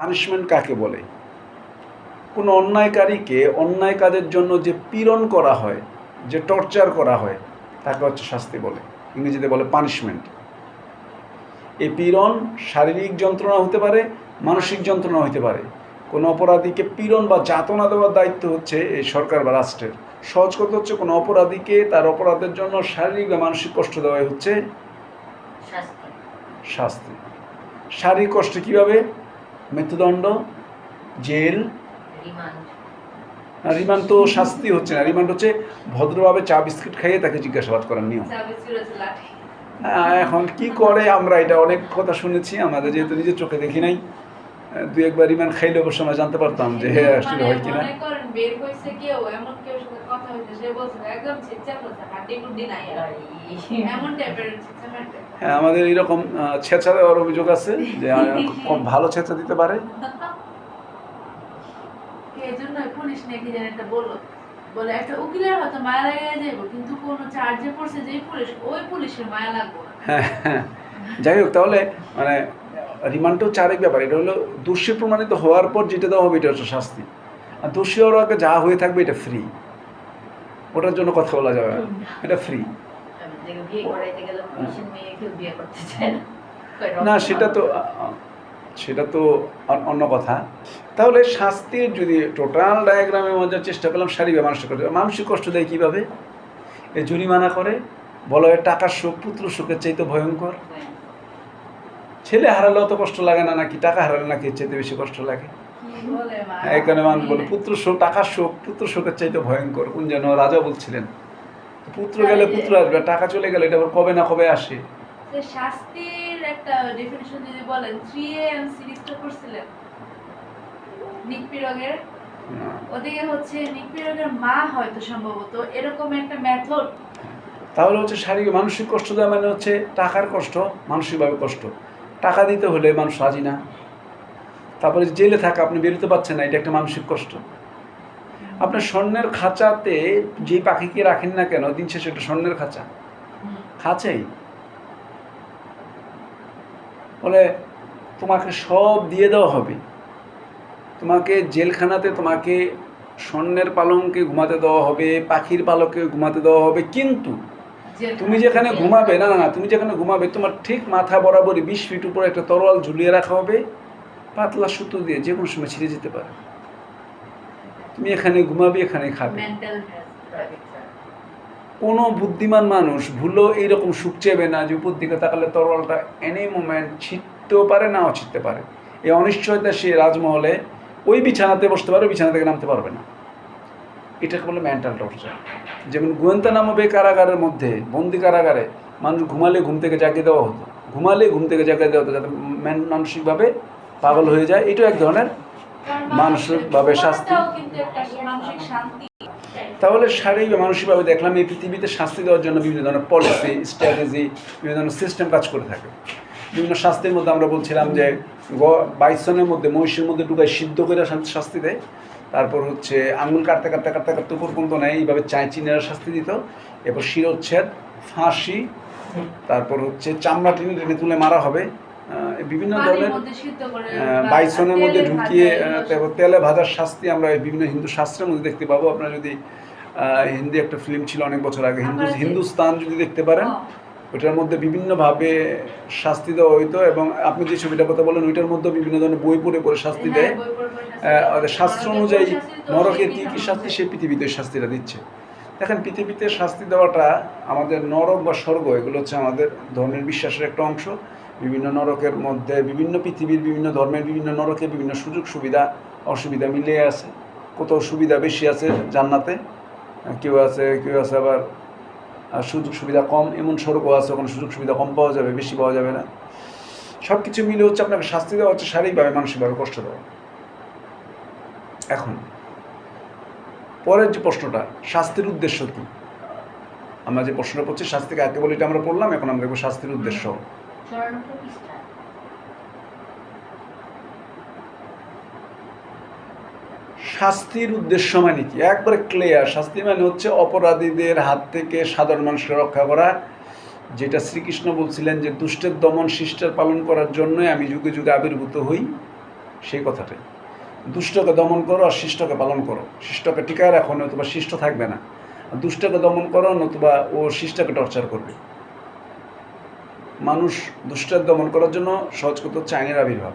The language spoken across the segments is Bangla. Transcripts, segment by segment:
পানিশমেন্ট কাকে বলে? কোনো অন্যায়কারীকে অন্যায় কাজের জন্য যে পীড়ন করা হয় যে টর্চার করা হয় তাকে হচ্ছে শাস্তি বলে। ইংরেজিতে বলে পানিশমেন্ট এই পীড়ন শারীরিক যন্ত্রণা হতে পারে মানসিক যন্ত্রণা হতে পারে। কোনো অপরাধীকে পীড়ন বা যাতনা দেওয়ার দায়িত্ব হচ্ছে এই সরকার বা রাষ্ট্রের। সহজ কথা হচ্ছে কোনো অপরাধীকে তার অপরাধের জন্য শারীরিক বা মানসিক কষ্ট দেওয়াই হচ্ছে শাস্তি। শাস্তি। শারীরিক কষ্ট কীভাবে? মৃত্যুদণ্ড জেল রিমান্ড তো শাস্তি হচ্ছে না। রিমান্ড হচ্ছে ভদ্রভাবে চা বিস্কিট খাইয়ে তাকে জিজ্ঞাসাবাদ করার নিয়ম। হ্যাঁ, এখন কি করে আমরা এটা অনেক কথা শুনেছি আমাদের যেহেতু নিজের চোখে দেখি নাই দুই একবার রিমান্ড খাইলে অবশ্য আমরা জানতে পারতাম যে হ্যাঁ আসলে হয় কিনা। বের হয়েছে কেউ এমন কেউ কথা সে বলছে একদম বলছে হাড্ডি গুড্ডি নাই এমন টাইপের হ্যাঁ আমাদের এরকম ছেঁচা দেওয়ার অভিযোগ আছে যে খুব ভালো ছেঁচা দিতে পারে। এই জন্য পুলিশ নাকি যেন একটা বলল। বলে একটা উকিলের হয়তো মায়া লাগে যাইব কিন্তু কোন চার্জে পড়ছে যেই পুলিশ ওই পুলিশের মায়া লাগবে। হ্যাঁ হ্যাঁ। যাই হোক তাহলে মানে রিমান্ডটাও চারেক ব্যাপার। এটা হলো দোষী প্রমাণিত হওয়ার পর যেটা দেওয়া হবে এটা হচ্ছে শাস্তি। আর দোষী আগে যা হয়ে থাকবে এটা ফ্রি ওটার জন্য কথা বলা যাবে না। এটা ফ্রি না সেটা তো সেটা তো অন্য কথা। তাহলে শাস্তির যদি টোটাল ডায়াগ্রামে মজার চেষ্টা করলাম শারীরিক মানসিক কষ্ট মানসিক কষ্ট দেয় কীভাবে? এ জরিমানা করে। বলা হয় টাকার শোক পুত্র শোকের চাইতে ভয়ঙ্কর। ছেলে হারালে অত কষ্ট লাগে না নাকি? টাকা হারালে নাকি চাইতে বেশি কষ্ট লাগে? এখানে মানুষ বলে পুত্র শোক টাকার শোক পুত্র শোকের চাইতে ভয়ঙ্কর। কোন যেন রাজা বলছিলেন। পুত্র গেলে পুত্র আসবে টাকা চলে গেলে এটা কবে না কবে আসে। শাস্তির একটা ডেফিনিশন যদি বলেন থ্রি এম সিরিজটা করছিলেন নিকপিরগের ওদিকে হচ্ছে নিকপিরগের মা হয়তো সম্ভবত এরকম একটা মেথড তাহলে হচ্ছে শারীরিক মানসিক কষ্ট দেওয়া মানে হচ্ছে টাকার কষ্ট মানসিকভাবে কষ্ট। টাকা দিতে হলে মানুষ রাজি না। তারপরে জেলে থাকা আপনি বেরোতে পারছেন না এটা একটা মানসিক কষ্ট। আপনার স্বর্ণের খাঁচাতে যে পাখিকে রাখেন না কেন দিন শেষে একটা স্বর্ণের খাঁচা। খাঁচাই। বলে তোমাকে সব দিয়ে দেওয়া হবে। তোমাকে জেলখানাতে তোমাকে স্বর্ণের পালঙ্কে ঘুমাতে দেওয়া হবে পাখির পালকে ঘুমাতে দেওয়া হবে কিন্তু তুমি যেখানে ঘুমাবে না না না তুমি যেখানে ঘুমাবে তোমার ঠিক মাথা বরাবরই বিশ ফিট উপরে একটা তরোয়াল ঝুলিয়ে রাখা হবে। পাতলা সুতো দিয়ে যে কোনো সময় ছিঁড়ে যেতে পারে। তুমি এখানে ঘুমাবে এখানে খাবে। কোনো বুদ্ধিমান মানুষ ভুলও এইরকম সুখ চেবে না যে উপর দিকে তাকালে তরোয়ালটা এনি মোমেন্ট ছিটতেও পারে নাও ছিটতে পারে। এই অনিশ্চয়তা সে রাজমহলে ওই বিছানাতে বসতে পারে বিছানা থেকে নামতে পারবে না। এটাকে বলে মেন্টাল টর্চার যেমন গুয়েন্তানামবে কারাগারের মধ্যে বন্দি কারাগারে মানুষ ঘুমালে ঘুম থেকে জাগিয়ে দেওয়া হতো। ঘুমালে ঘুম থেকে জাগিয়ে দেওয়া হতো যাতে মানসিকভাবে পাগল হয়ে যায়, এটাও এক ধরনের মানসিকভাবে শাস্তি। তাহলে শারীরিক বা মানসিকভাবে দেখলাম এই পৃথিবীতে শাস্তি দেওয়ার জন্য বিভিন্ন ধরনের পলিসি স্ট্র্যাটেজি বিভিন্ন ধরনের সিস্টেম কাজ করে থাকে। বিভিন্ন শাস্তির মধ্যে আমরা বলছিলাম যে বাইসনের মধ্যে, মহিষের মধ্যে ঢুকায় সিদ্ধ করে শাস্তি দেয়। তারপর হচ্ছে আঙুল কাটতে কাটতে কাটতে কাটতে উপর পর্যন্ত নেয়, এইভাবে চায় চিনেরা শাস্তি দিত। এরপর শিরোচ্ছেদ, ফাঁসি, তারপর হচ্ছে চামড়া টেনে টেনে তুলে মারা হবে। বিভিন্ন ধরনের বাইসনের মধ্যে ঢুকিয়ে তেলে ভাজার শাস্তি আমরা বিভিন্ন হিন্দু শাস্ত্রের মধ্যে দেখতে পাবো। আপনারা যদি হিন্দি একটা ফিল্ম ছিল অনেক বছর আগে হিন্দু হিন্দুস্তান যদি দেখতে পারেন ওইটার মধ্যে বিভিন্নভাবে শাস্তি দেওয়া হইতো এবং আপনি যে ছবিটার কথা বলেন ওইটার মধ্যে বিভিন্ন ধরনের বই পড়ে পড়ে শাস্তি হ্যাঁ, দেয়। শাস্ত্র অনুযায়ী নরকের কী কী শাস্তি সে পৃথিবীতে শাস্তিটা দিচ্ছে। দেখেন পৃথিবীতে শাস্তি দেওয়াটা আমাদের নরক বা স্বর্গ এগুলো হচ্ছে আমাদের ধর্মের বিশ্বাসের একটা অংশ। বিভিন্ন নরকের মধ্যে, বিভিন্ন পৃথিবীর বিভিন্ন ধর্মের বিভিন্ন নরকে বিভিন্ন সুযোগ সুবিধা, অসুবিধা মিলিয়ে আছে। কোথাও সুবিধা বেশি আছে জান্নাতে? কেউ আছে কেউ আছে আবার সুযোগ সুবিধা কম, এমন সড়কও আছে, ওখানে সুযোগ সুবিধা কম পাওয়া যাবে, বেশি পাওয়া যাবে না। সব কিছু মিলে হচ্ছে আপনাকে শাস্তি দেওয়া হচ্ছে শারীরিকভাবে, মানসিকভাবে কষ্ট দেওয়া। এখন, পরের যে প্রশ্নটা, শাস্তির উদ্দেশ্য কি? আমরা যে প্রশ্নটা করছি শাস্তিকে আগে বলে এটা আমরা পড়লাম, এখন আমরা শাস্তির উদ্দেশ্য। চুরানব্বই পৃষ্ঠা। শাস্তির উদ্দেশ্য মানে কি? একবারে ক্লিয়ার শাস্তি মানে হচ্ছে অপরাধীদের হাত থেকে সাধারণ মানুষকে রক্ষা করা, যেটা শ্রীকৃষ্ণ বলছিলেন যে, দুষ্টের দমন শিষ্টের পালন করার জন্যই আমি যুগে যুগে আবির্ভূত হই। সেই কথাটাই। দুষ্টকে দমন করো আর শিষ্টকে পালন করো। শিষ্টকে টিকায় রাখো, নতুবা শিষ্ট থাকবে না। দুষ্টকে দমন করো, নতুবা ও শিষ্টকে টর্চার করবে। মানুষ দুষ্টের দমন করার জন্য সহজ করতে হচ্ছে আইনের আবির্ভাব।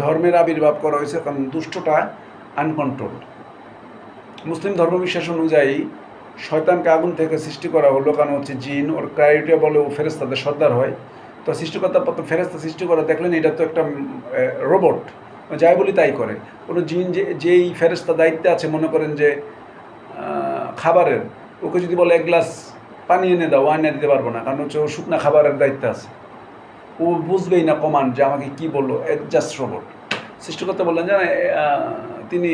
ধর্মের আবির্ভাব করা হয়েছে কারণ দুষ্টটা আনকন্ট্রোল মুসলিম ধর্মবিশ্বাস অনুযায়ী শয়তানকে আগুন থেকে সৃষ্টি করা হলো কারণ হচ্ছে জিন, ওর ক্রাইটেরিয়া বলে ও ফেরেস্তাদের সর্দার হয়। তো সৃষ্টিকর্তার পর ফেরেস্তা সৃষ্টি করা দেখলেন এটা তো একটা রোবট যাই বলি তাই করে। কোনো জিন যে, যেই ফেরেস্তা দায়িত্বে আছে মনে করেন যে খাবারের, ওকে যদি বলে এক গ্লাস পানি এনে দাও আইনে দিতে পারব না। কারণ হচ্ছে ও শুকনা খাবারের দায়িত্ব আছে। ও বুঝবেই না কমান যে আমাকে কী বলল জাস্ট রোবট সৃষ্টিকর্তা বললেন যে তিনি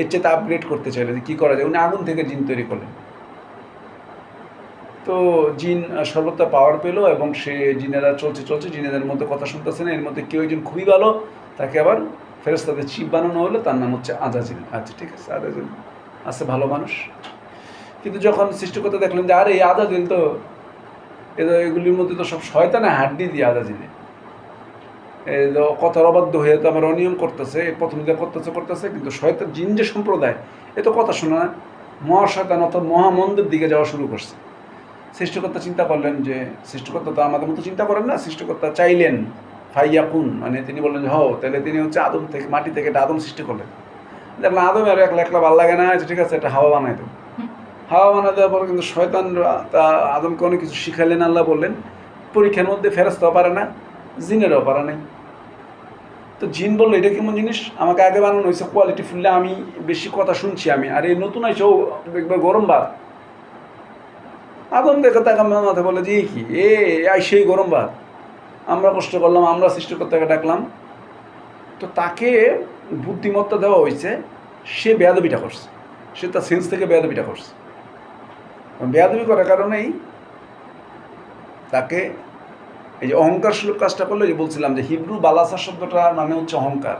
এর চেয়ে আপগ্রেড করতে চাইলেন যে কী করা যায়? উনি আগুন থেকে জিন তৈরি করলেন। তো জিন সর্বত্র পাওয়ার পেল এবং সে জিনেরা চলছে চলছে, জিনেদের মধ্যে কথা শুনতেছে না, এর মধ্যে কেউ একজন খুবই ভালো, তাকে আবার ফেরেস্তাদের চিপ বানানো হলো, তার নাম হচ্ছে আজাজিল আচ্ছা ঠিক আছে আজাজিল আছে ভালো মানুষ। কিন্তু যখন সৃষ্টিকর্তা দেখলেন যে, আরে, এই আজাজিল তো এগুলির মধ্যে তো সব শয়তানে হাড্ডি দিয়ে আজাজিলে কথার অবাধ্য হয়ে তো আমার অনিয়ম করতেছে প্রথম দিয়ে করতেছে করতেছে, কিন্তু শয়তান জিন যে সম্প্রদায়, এ তো কথা শোনা না। মহাশয়তান অর্থাৎ মহামন্দের দিকে যাওয়া শুরু করছে। সৃষ্টিকর্তা চিন্তা করলেন যে, সৃষ্টিকর্তা তো আমাদের মতো চিন্তা করেন না, সৃষ্টিকর্তা চাইলেন, ফাইয়াকুন মানে তিনি বললেন যে, হও, তাহলে তিনি হচ্ছে আদম থেকে, মাটি থেকে একটা আদম সৃষ্টি করলেন। দেখলাম আদম আর একলা একলা ভালো লাগে না ঠিক আছে, একটা হাওয়া বানাই দেবো। হাওয়া বানাই দেওয়ার পর কিন্তু শয়তানরা তা আদমকে অনেক কিছু শিখালেন আল্লাহ বললেন, পরীক্ষার মধ্যে ফেরস্তাও পারে না, জিনেরও পারে নাই। তো জিন বলল, এটা কেমন জিনিস? আমাকে আগে বানানো হয়েছে কোয়ালিটি ফুললে আমি বেশি কথা শুনছি আমি, আর এই নতুন আইসে একবার গরম ভাত। আদম দেখে তাকে আমার মাথায় বলে যে কি? এ আই সেই গরম ভাত। আমরা কষ্ট করলাম, আমরা সৃষ্টিকর্তাকে ডাকলাম। তো তাকে বুদ্ধিমত্তা দেওয়া হয়েছে, সে বেয়াদবিটা করছে। সে তার সেন্স থেকে বেয়াদবিটা করছে। বেয়াদবি করার কারণেই তাকে এই যে অহংকার সুলভ কাজটা করলে যে বলছিলাম যে হিব্রু বালাসা শব্দটা মানে হচ্ছে অহংকার।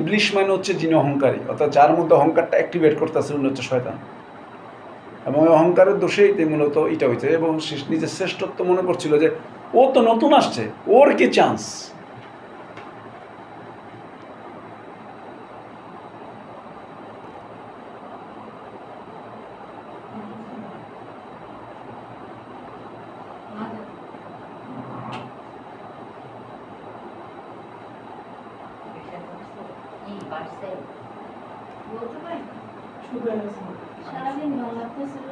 ইবলিশ মানে হচ্ছে যিনি অহংকারী, অর্থাৎ যার মধ্যে অহংকারটা অ্যাক্টিভেট করতেছে উনি হচ্ছে শয়তান। এবং ওই অহংকারের দোষেই তিনি মূলত এটা হয়েছে এবং নিজের শ্রেষ্ঠত্ব মনে করছিল যে ও তো নতুন আসছে, ওর কি চান্স বলতে পারি? সারাদিন ভালো লাগতেছিল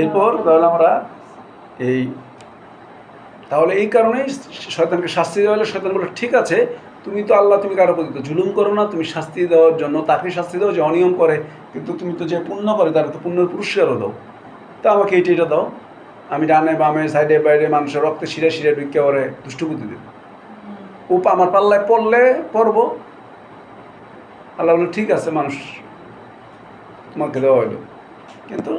এরপর তাহলে আমরা এই তাহলে এই কারণেই শয়তানকে শাস্তি দেওয়া হলে। শয়তান বলে ঠিক আছে তুমি তো আল্লাহ তুমি কারও প্রতি তো জুলুম করো না। তুমি শাস্তি দেওয়ার জন্য তাকে শাস্তি দাও যে অনিয়ম করে। কিন্তু তুমি তো যে পুণ্য করে তার তো পুণ্যের পুরস্কারও দাও। তা আমাকে এইটা এটা দাও। আমি ডানে বামে সাইডে বাইরে মানুষের রক্তে শিরে শিরে ঢুকে ওরে দুষ্টবুদ্ধি দেব। ও আমার পাল্লায় পড়লে পড়ব। আল্লাহ বলে, ঠিক আছে, মানুষ তোমাকে দেওয়া হলো কিন্তু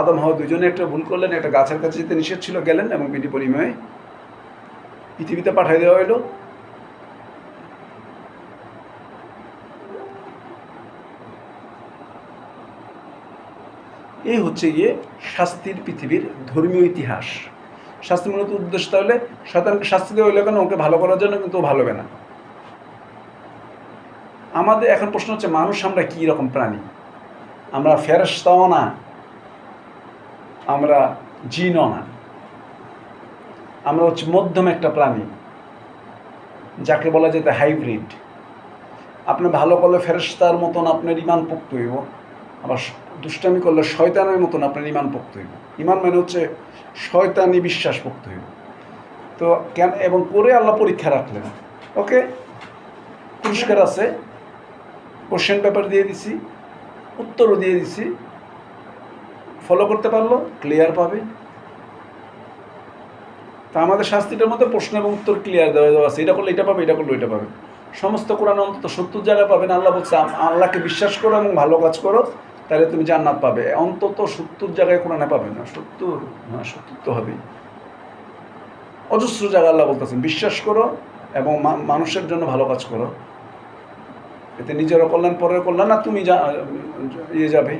আদম হাওয়া দুজনে একটা ভুল করলেন, একটা গাছের কাছে যেতে নিষেধ ছিল, গেলেন এবং বিধি পরিময়ে পৃথিবীতে পাঠিয়ে দেওয়া হলো এই হচ্ছে গিয়ে শাস্তির পৃথিবীর ধর্মীয় ইতিহাস। শাস্তির মূলত উদ্দেশ্য তাহলে শয়তানকে শাস্তি দেওয়া হইলে কেন? ওকে ভালো করার জন্য কিন্তু ও ভালো হবে না। আমাদের এখন প্রশ্ন হচ্ছে, মানুষ আমরা কী রকম প্রাণী? আমরা ফেরস্তাও না, আমরা জিনও না। আমরা হচ্ছে মধ্যম একটা প্রাণী, যাকে বলা যেতে হাইব্রিড। আপনি ভালো করলে ফেরস্তার মতন আপনার ইমান পোক্ত হইব, আবার দুষ্টামি করলে শয়তানের মতন আপনার ইমান পোক্ত হইব। ইমান মানে হচ্ছে শয়তানি বিশ্বাস পোক্ত হইব। তো কেন, এবং করে আল্লাহ পরীক্ষা রাখলেন। ওকে? পুরস্কার আছে। কোশ্চেন পেপার দিয়ে দিছি, উত্তরও দিয়ে দিছি। ফলো করতে পারল ক্লিয়ার পাবে। তা আমাদের শাস্তিটার মধ্যে প্রশ্ন এবং উত্তর ক্লিয়ার দেওয়া দেওয়া আছে। এটা করলে এটা পাবে, এটা করলে এটা পাবে। সমস্ত কোরআন অন্তত সত্তর জায়গায় পাবেন আল্লাহ বলছে আল্লাহকে বিশ্বাস করো এবং ভালো কাজ করো, তাহলে তুমি জান্নাত পাবে। অন্তত সত্তর জায়গায় কোরআনে পাবে না। সত্তর? হ্যাঁ সত্তর তো হবেই। অজস্র জায়গায় আল্লাহ বলতেছেন, বিশ্বাস করো এবং মানুষের জন্য ভালো কাজ করো। এতে নিজেরও কল্যাণ পরের কল্যাণ না তুমি যা ইয়ে যাবে।